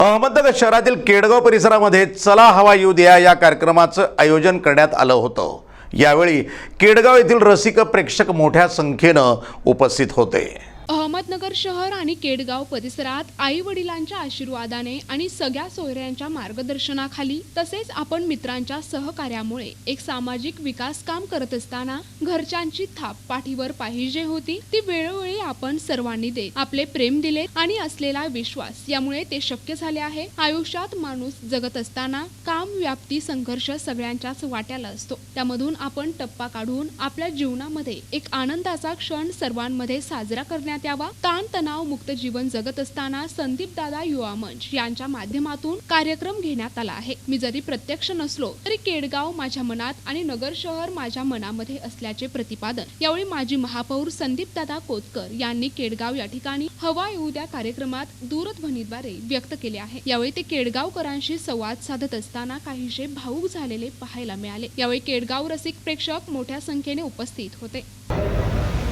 अहमदनगर शहरातील केडगाव परिसरामध्ये चला हवा येऊ द्या या कार्यक्रमाचं आयोजन करण्यात आलं होतं. यावेळी केडगाव येथील रसिक प्रेक्षक मोठ्या संख्येनं उपस्थित होते. अहमदनगर शहर आणि केडगाव परिसरात आई वडिलांच्या आशीर्वादाने आणि सगळ्या सोयऱ्यांच्या मार्गदर्शनाखाली तसेच आपण मित्रांच्या सहकार्यामुळे एक सामाजिक विकास काम करत असताना घरच्यांची थाप पाठीवर पाहिजे होती ती वेळोवेळी आपण सर्वांनी देत आपले प्रेम दिले आणि असलेला विश्वास यामुळे ते शक्य झाले आहे. आयुष्यात माणूस जगत असताना काम व्याप्ती संघर्ष सगळ्यांच्याच वाट्याला असतो. त्यामधून आपण टप्पा काढून आपल्या जीवनामध्ये एक आनंदाचा क्षण सर्वांमध्ये साजरा करण्यात यावा. ताण तणाव मुक्त जीवन जगत असताना संदीप दादा युवा मंच यांच्या माध्यमातून कार्यक्रम घेण्यात आला आहे. मी जरी प्रत्यक्ष नसलो तरी केडगाव माझ्या मनात आणि नगर शहर माझ्या मनामध्ये असल्याचे प्रतिपादन यावेळी माजी महापौर संदीप दादा कोतकर यांनी केडगाव या ठिकाणी हवा येऊ द्या कार्यक्रमात दूरध्वनीद्वारे व्यक्त केले आहे. यावेळी ते केडगावकरांशी संवाद साधत असताना काहीसे भाऊक झालेले पाहायला मिळाले. यावेळी केडगाव रसिक प्रेक्षक मोठ्या संख्येने उपस्थित होते.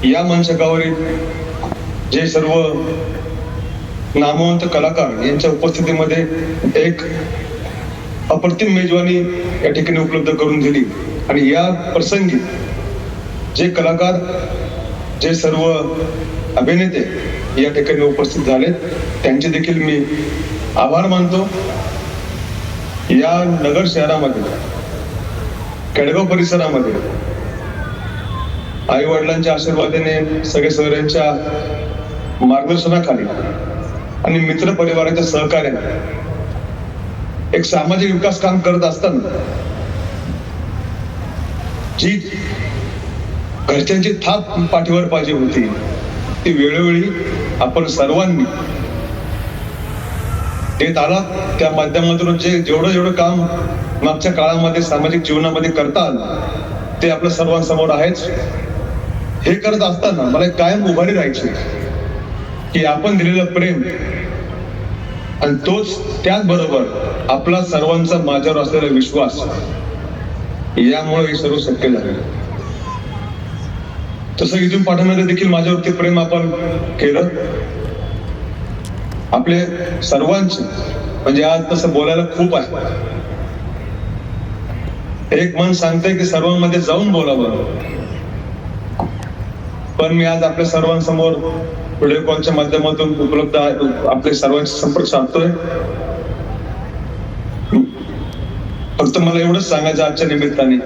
या मंचकावरील जे सर्व नामवंत कलाकार यांच्या उपस्थितीमध्ये एक अप्रतिम मेजवानी या ठिकाणी उपलब्ध करून दिली. आणि या प्रसंगी जे कलाकार जे सर्व अभिनेते या ठिकाणी उपस्थित झाले त्यांचे देखील मी आभार मानतो. या नगर शहरामध्ये केडगाव परिसरामध्ये आई वडिलांच्या आशीर्वादाने सगळे सगळ्यांच्या मार्गदर्शनाखाली आणि मित्र परिवाराच्या सहकार्याने एक सामाजिक विकास काम करत असताना जी घरच्यांची थाप पाठीवर पाहिजे होती ती वेळोवेळी आपण सर्वांनी देत आला. त्या माध्यमातून जे जेवढं जेवढं काम मागच्या काळामध्ये सामाजिक जीवनामध्ये करता आलं ते आपल्या सर्वांसमोर आहेच. हे करत असताना मला कायम उभारी राहायची की आपण दिलेलं प्रेम आणि तोच त्याचबरोबर आपला सर्वांचा माझ्यावर असलेला विश्वास यामुळे हे सर्व शक्य झालं. तसं इथून पाठवण्याचं देखील माझ्यावरती प्रेम आपण केलं. आपले सर्वांचे म्हणजे आज तसं बोलायला खूप आहे. एक मन सांगते की सर्वांमध्ये जाऊन बोलावं. पण मी आज आपल्या सर्वांसमोर व्हिडिओ कॉलच्या माध्यमातून उपलब्ध आहे. आपले सर्वांचे संपर्क साधतोय. फक्त मला एवढंच सांगायचं आजच्या निमित्ताने.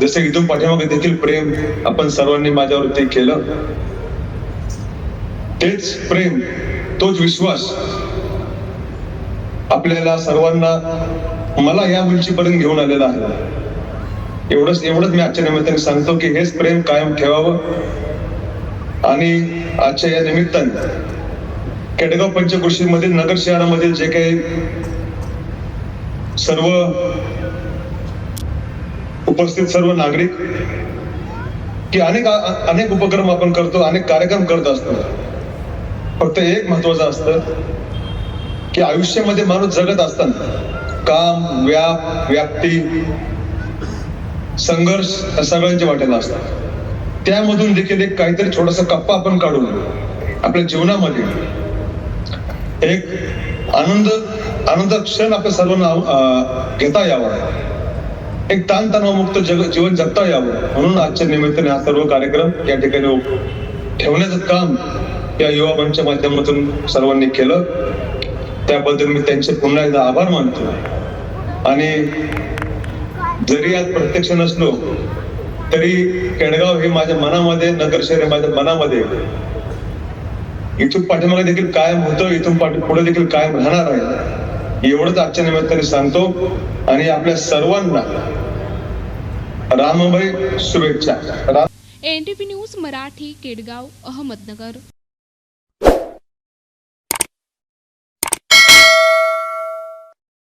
जसं इथून पाठीमागे देखील प्रेम आपण सर्वांनी माझ्यावरती केलं. तेच प्रेम तोच विश्वास आपल्याला सर्वांना मला या उंचीपर्यंत घेऊन आलेला आहे. एवढंच एवढंच मी आजच्या निमित्ताने सांगतो की हेच प्रेम कायम ठेवावं. आणि आजच्या या निमित्ताने केडगाव पंचकृषीमध्ये नगर शहरामधील जे काही सर्व उपस्थित सर्व नागरिक की अनेक अनेक उपक्रम आपण करतो अनेक कार्यक्रम करत असतो. फक्त एक महत्वाचं असतं की आयुष्यामध्ये माणूस जगत असताना काम व्याप व्याप्ती संघर्ष सगळ्यांच्या वाटेला असतात. त्यामधून देखील एक काहीतरी थोडासा कप्पा आपण काढून आपल्या जीवनामध्ये. एक आनंद आनंद क्षण आपल्या सर्वांना घेता यावा. एक ताणतणावमुक्त जग जीवन जगता यावं. म्हणून आजच्या निमित्ताने हा सर्व कार्यक्रम या ठिकाणी ठेवण्याचं काम या युवा मंचच्या माध्यमातून सर्वांनी केलं. त्याबद्दल मी त्यांचे पुन्हा एकदा आभार मानतो. आणि जरी आज प्रत्यक्ष नसलो तरी केडगाव हे माझ्या मनामध्ये नगर शहर माझ्या मनामध्ये इथून पाठीमागे देखील कायम होतं इथून पाठी पुढे देखील कायम राहणार आहे. एवढंच आजच्या निमित्ताने सांगतो. आणि आपल्या सर्वांना रामभाई शुभेच्छा. NTP news Marathi Kedgaon Ahmednagar.